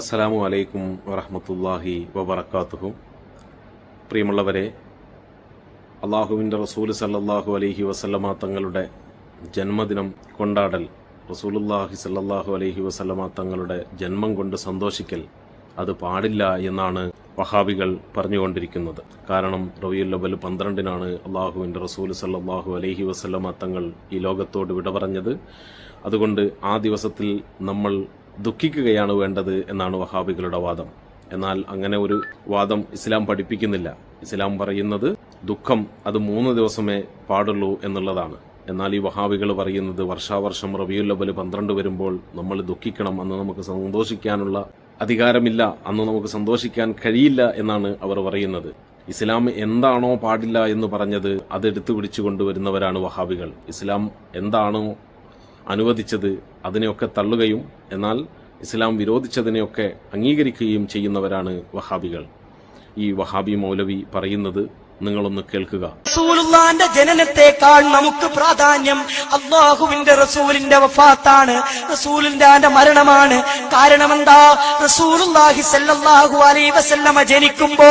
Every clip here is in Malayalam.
അസ്സലാമു അലൈക്കും വറഹമത്തല്ലാഹി വബർക്കാത്തുഹു പ്രിയമുള്ളവരെ അള്ളാഹുവിന്റെ റസൂൽ സല്ലാഹു അലൈഹി വസല്ലമ തങ്ങളുടെ ജന്മദിനം കൊണ്ടാടൽ റസൂലുല്ലാഹി സല്ലാഹു അലൈഹി വസല്ലമ തങ്ങളുടെ ജന്മം കൊണ്ട് സന്തോഷിക്കൽ അത് പാടില്ല എന്നാണ് വഹാബികൾ പറഞ്ഞുകൊണ്ടിരിക്കുന്നത്. കാരണം റബിയുൽ അവൽ പന്ത്രണ്ടിനാണ് അള്ളാഹുവിന്റെ റസൂൽ സല്ലാഹു അലൈഹി വസല്ലമ തങ്ങൾ ഈ ലോകത്തോട് വിട പറഞ്ഞത് അതുകൊണ്ട് ആ ദിവസത്തിൽ നമ്മൾ ദുഃഖിക്കുകയാണ് വേണ്ടത് എന്നാണ് വഹാബികളുടെ വാദം. എന്നാൽ അങ്ങനെ ഒരു വാദം ഇസ്ലാം പഠിപ്പിക്കുന്നില്ല. ഇസ്ലാം പറയുന്നത് ദുഃഖം അത് മൂന്ന് ദിവസമേ പാടുള്ളൂ എന്നുള്ളതാണ്. എന്നാൽ ഈ വഹാബികൾ പറയുന്നത് വർഷാവർഷം റബിയുൽ അവൽ പന്ത്രണ്ട് വരുമ്പോൾ നമ്മൾ ദുഃഖിക്കണം അന്ന് നമുക്ക് സന്തോഷിക്കാനുള്ള അധികാരമില്ല അന്ന് നമുക്ക് സന്തോഷിക്കാൻ കഴിയില്ല എന്നാണ് അവർ പറയുന്നത്. ഇസ്ലാം എന്താണോ പാടില്ല എന്ന് പറഞ്ഞത് അതെടുത്തു പിടിച്ചു കൊണ്ടുവരുന്നവരാണ് വഹാബികൾ. ഇസ്ലാം എന്താണോ അനുവദിച്ചത് അതിനെയൊക്കെ തള്ളുകയും എന്നാൽ ഇസ്ലാം വിരോധിച്ചതിനെയൊക്കെ അംഗീകരിക്കുകയും ചെയ്യുന്നവരാണ് വഹാബികൾ. ഈ വഹാബി മൗലവി പറയുന്നത് നിങ്ങളൊന്ന് കേൾക്കുക. റസൂലുള്ളാന്റെ ജനനത്തെക്കാൾ നമുക്ക് പ്രാധാന്യം അള്ളാഹുവിന്റെ റസൂലിന്റെ വഫാത്താണ്. റസൂലിന്റെ മരണമാണ്. കാരണം എന്താ റസൂലുള്ളാഹി സല്ലല്ലാഹു അലൈഹി വസല്ലമ ജനിക്കുമ്പോ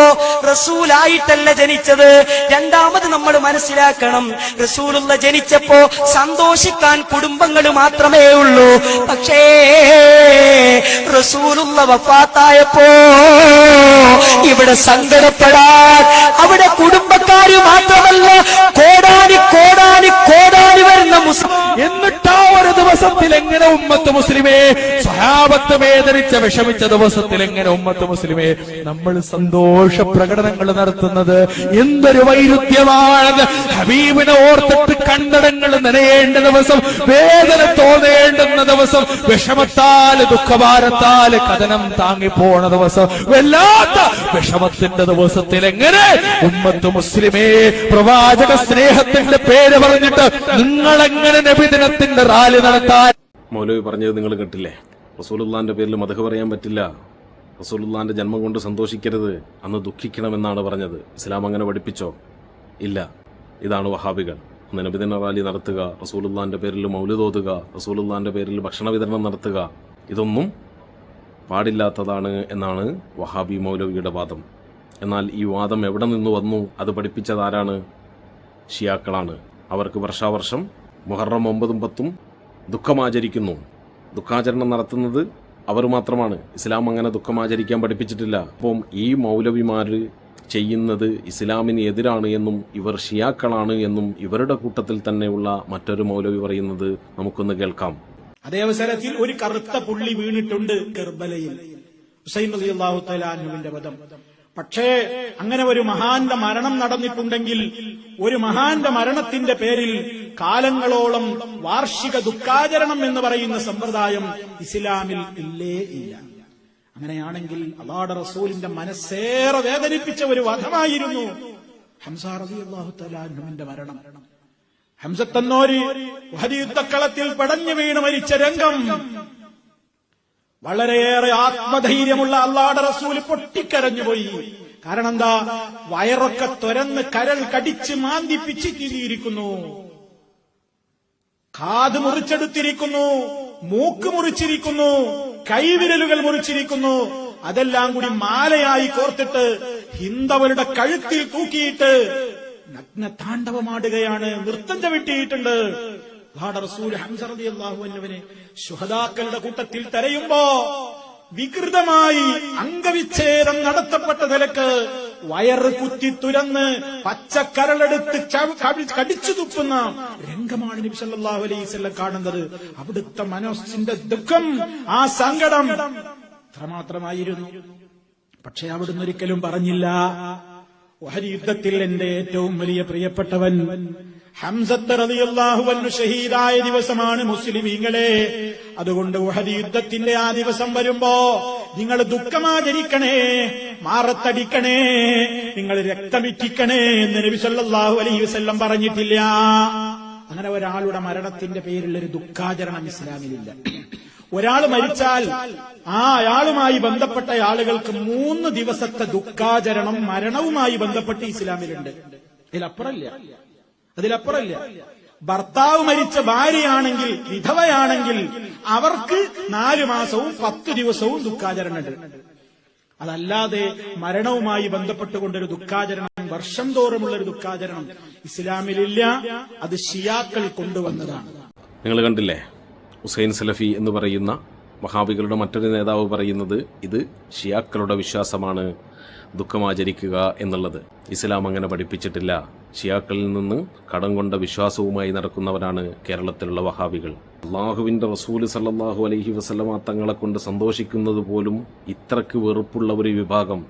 റസൂലായിട്ടല്ല ജനിച്ചത്. രണ്ടാമത് നമ്മൾ മനസ്സിലാക്കണം. റസൂലുള്ള ജനിച്ചപ്പോ സന്തോഷിക്കാൻ കുടുംബങ്ങൾ മാത്രമേ ഉള്ളൂ. പക്ഷേ റസൂലുള്ള വഫാത്തായപ്പോ ഇവിടെ സങ്കടപ്പെടാൻ അവിടെ കുടുംബക്കാര് മാത്രമല്ല കോടാനി കോടാനി കോടാനി വരുന്ന മുസ്ലിം എന്നിട്ടാ ഒരു ദിവസത്തിൽ എങ്ങനെ ഉമ്മത്ത് മുസ്ലിമേ സ്വഹാബത്ത് വേദനിച്ച വിഷമിച്ച ദിവസത്തിൽ എങ്ങനെ ഉമ്മത്ത് മുസ്ലിമേ നമ്മൾ സന്തോഷ പ്രകടനങ്ങൾ നടത്തുന്നത് എന്തൊരു വൈരുദ്ധ്യമാണത്. ഹബീബിനെ ഓർത്തിട്ട് കണ്ടടങ്ങൾ നനയേണ്ട ദിവസം വേദന തോന്നേണ്ടുന്ന ദിവസം വിഷമത്താൽ ദുഃഖഭാരത്താൽ കഥനം താങ്ങിപ്പോണ ദിവസം വല്ലാത്ത വിഷമത്തിന്റെ ദിവസത്തിൽ എങ്ങനെ ഉമ്മത്ത് മുസ്ലിമേ പ്രവാചക സ്നേഹത്തിന്റെ പേര് പറഞ്ഞിട്ട് നിങ്ങളെങ്ങനെ നബിദിനത്തിന്റെ റാലി നടത്താൻ മൗലവി പറഞ്ഞത് നിങ്ങൾ കേട്ടില്ലേ? റസൂലുള്ളാന്റെ പേരിൽ മതഹ് പറയാൻ പറ്റില്ല. റസൂലുള്ളാന്റെ ജന്മം കൊണ്ട് സന്തോഷിക്കരുത്. അന്ന് ദുഃഖിക്കണമെന്നാണ് പറഞ്ഞത്. ഇസ്ലാം അങ്ങനെ പഠിപ്പിച്ചോ? ഇല്ല. ഇതാണ് വഹാബികൾ. അന്ന് നബിദിന റാലി നടത്തുക റസൂലുള്ളാന്റെ പേരിൽ മൗലുതോതുക റസൂലുള്ളാന്റെ പേരിൽ ഭക്ഷണ വിതരണം നടത്തുക. ഇതൊന്നും പാടില്ലാത്തതാണ് എന്നാണ് വഹാബി മൗലവിയുടെ വാദം. എന്നാൽ ഈ വാദം എവിടെ നിന്ന് വന്നു? അത് പഠിപ്പിച്ചതാരാണ് ഷിയാക്കളാണ്. അവർക്ക് വർഷാവർഷം മുഹറം ഒമ്പതും പത്തും ദുഃഖമാചരിക്കുന്നു. ദുഃഖാചരണം നടത്തുന്നത് അവർ മാത്രമാണ്. ഇസ്ലാം അങ്ങനെ ദുഃഖം ആചരിക്കാൻ പഠിപ്പിച്ചിട്ടില്ല. അപ്പം ഈ മൗലവിമാർ ചെയ്യുന്നത് ഇസ്ലാമിന് എതിരാണ് എന്നും ഇവർ ഷിയാക്കളാണ് എന്നും ഇവരുടെ കൂട്ടത്തിൽ തന്നെയുള്ള മറ്റൊരു മൗലവി പറയുന്നത് നമുക്കൊന്ന് കേൾക്കാം. അതേ അവസരത്തിൽ ഒരു കറുത്ത പുള്ളി വീണിട്ടുണ്ട് ഹുസൈൻ വധം. പക്ഷേ അങ്ങനെ ഒരു മഹാന്റെ മരണം നടന്നിട്ടുണ്ടെങ്കിൽ ഒരു മഹാന്റെ മരണത്തിന്റെ പേരിൽ കാലങ്ങളോളം വാർഷിക ദുഃഖാചരണം എന്ന് പറയുന്ന സമ്പ്രദായം ഇസ്ലാമിൽ ഇല്ലേ ഇല്ല. അങ്ങനെയാണെങ്കിൽ അബാഡ റസൂലിന്റെ മനസ്സേറെ വേദനിപ്പിച്ച ഒരു വധമായിരുന്നു ഹംസ മരണം. ഹംസത്തന്നോര് ഹരിയുദ്ധക്കളത്തിൽ യുദ്ധക്കളത്തിൽ പടഞ്ഞു വീണ് മരിച്ച രംഗം വളരെയേറെ ആത്മധൈര്യമുള്ള അള്ളാടെ റസൂൽ പൊട്ടിക്കരഞ്ഞുപോയി കാരണം എന്താ വയറൊക്കെ തുരന്ന് കരൾ കടിച്ച് മാന്തിപ്പിച്ച് പിച്ചിട്ടിരിക്കുന്നു കാത് മുറിച്ചെടുത്തിരിക്കുന്നു മൂക്ക് മുറിച്ചിരിക്കുന്നു കൈവിരലുകൾ മുറിച്ചിരിക്കുന്നു. അതെല്ലാം കൂടി മാലയായി കോർത്തിട്ട് ഹിന്ദവരുടെ കഴുത്തിൽ തൂക്കിയിട്ട് നഗ്ന താണ്ഡവമാടുകയാണ് നൃത്തം ചവിട്ടിയിട്ടുണ്ട്. ശുഹദാക്കളുടെ കൂട്ടത്തിൽ തരയുമ്പോ വികൃതമായി അംഗവിച്ഛേദം നടത്തപ്പെട്ട നിലയ്ക്ക് വയറ് കുത്തി തുരന്ന് പച്ചക്കരളെടുത്ത് കടിച്ചു തുപ്പുന്ന രംഗമാണ് നബി വസല്ലം കാണുന്നത്. അവിടുത്തെ മനസ്സിന്റെ ദുഃഖം ആ സങ്കടം അത്രമാത്രമായിരുന്നു. പക്ഷെ അവിടുന്ന് ഒരിക്കലും പറഞ്ഞില്ല. ഓഹരി യുദ്ധത്തിൽ എന്റെ ഏറ്റവും വലിയ പ്രിയപ്പെട്ടവൻ ഹംസത്ത് റളിയല്ലാഹു അൻഹു ഷഹീദായ ദിവസമാണ് മുസ്ലിമീങ്ങളെ. അതുകൊണ്ട് ഓഹരി യുദ്ധത്തിന്റെ ആ ദിവസം വരുമ്പോ നിങ്ങൾ ദുഃഖമാചരിക്കണേ മാറത്തടിക്കണേ നിങ്ങൾ രക്തമിറ്റിക്കണേ എന്ന് നബി സല്ലാഹു അലൈഹി വസ്ല്ലം പറഞ്ഞിട്ടില്ല. അങ്ങനെ ഒരാളുടെ മരണത്തിന്റെ പേരിൽ ഒരു ദുഃഖാചരണം ഇസ്ലാമിലില്ല. ഒരാൾ മരിച്ചാൽ ആ അയാളുമായി ബന്ധപ്പെട്ട ആളുകൾക്ക് മൂന്ന് ദിവസത്തെ ദുഃഖാചരണം മരണവുമായി ബന്ധപ്പെട്ട് ഇസ്ലാമിലുണ്ട്. അതിലപ്പുറമില്ല അതിലപ്പുറമില്ല ഭർത്താവ് മരിച്ച ഭാര്യയാണെങ്കിൽ വിധവയാണെങ്കിൽ അവർക്ക് നാലു മാസവും പത്തു ദിവസവും ദുഃഖാചരണമുണ്ട്. അതല്ലാതെ മരണവുമായി ബന്ധപ്പെട്ടുകൊണ്ടൊരു ദുഃഖാചരണം വർഷം തോറുമുള്ള ഒരു ദുഃഖാചരണം ഇസ്ലാമിലില്ല. അത് ഷിയാക്കൾ കൊണ്ടുവന്നതാണ്. നിങ്ങൾ കണ്ടില്ലേ? ഹുസൈൻ സലഫി എന്ന് പറയുന്ന വഹാബികളുടെ മറ്റൊരു നേതാവ് പറയുന്നത് ഇത് ഷിയാക്കളുടെ വിശ്വാസമാണ്. ദുഃഖമാചരിക്കുക എന്നുള്ളത്. ഇസ്ലാം അങ്ങനെ പഠിപ്പിച്ചിട്ടില്ല. ഷിയാക്കളിൽ നിന്ന് കടം കൊണ്ട വിശ്വാസവുമായി നടക്കുന്നവരാണ് കേരളത്തിലുള്ള വഹാബികൾ. അള്ളാഹുവിന്റെ റസൂൽ സല്ലാഹു അലഹി വസല്ലമ തങ്ങളെ കൊണ്ട് സന്തോഷിക്കുന്നത് പോലും ഇത്രക്ക് വെറുപ്പുള്ള ഒരു വിഭാഗം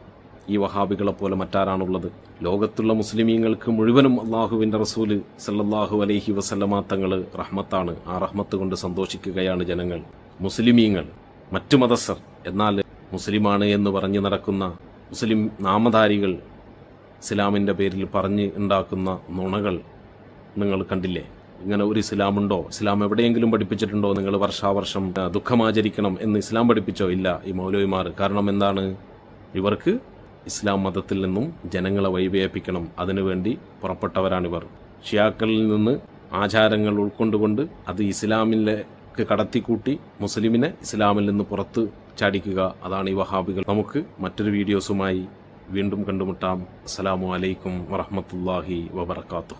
ഈ വഹാബികളെ പോലെ മറ്റാരാണുള്ളത്. ലോകത്തുള്ള മുസ്ലിമീങ്ങൾക്ക് മുഴുവനും അള്ളാഹുവിന്റെ റസൂൽ സല്ലാഹു അലഹി വസല്ലമ തങ്ങൾ റഹ്മത്താണ്. ആ റഹ്മത്ത് കൊണ്ട് സന്തോഷിക്കുകയാണ് ജനങ്ങൾ. മുസ്ലിമീങ്ങൾ. മറ്റു മതസ്ഥർ. എന്നാൽ മുസ്ലിമാണ് എന്ന് പറഞ്ഞു നടക്കുന്ന മുസ്ലിം നാമധാരികൾ ഇസ്ലാമിന്റെ പേരിൽ പറഞ്ഞ് ഉണ്ടാക്കുന്ന നുണകൾ നിങ്ങൾ കണ്ടില്ലേ? ഇങ്ങനെ ഒരു ഇസ്ലാമുണ്ടോ? ഇസ്ലാം എവിടെയെങ്കിലും പഠിപ്പിച്ചിട്ടുണ്ടോ? നിങ്ങൾ വർഷാവർഷം ദുഃഖമാചരിക്കണം എന്ന് ഇസ്ലാം പഠിപ്പിച്ചോ? ഇല്ല ഈ മൗലവിമാർ. കാരണം എന്താണ്? ഇവർക്ക് ഇസ്ലാം മതത്തിൽ നിന്നും ജനങ്ങളെ വൈവേപ്പിക്കണം അതിനുവേണ്ടി പുറപ്പെട്ടവരാണിവർ. ഷിയാക്കളിൽ നിന്ന് ആചാരങ്ങൾ ഉൾക്കൊണ്ടുകൊണ്ട് അത് ഇസ്ലാമിലേക്ക് കടത്തിക്കൂട്ടി മുസ്ലിമിനെ ഇസ്ലാമിൽ നിന്ന് പുറത്ത് ചാടിക്കുക. അതാണ് ഈ വഹാബികൾ. നമുക്ക് മറ്റൊരു വീഡിയോസുമായി വീണ്ടും കണ്ടുമുട്ടാം. അസ്സലാമു അലൈക്കും വറഹ്മത്തുള്ളാഹി വബർക്കാത്തു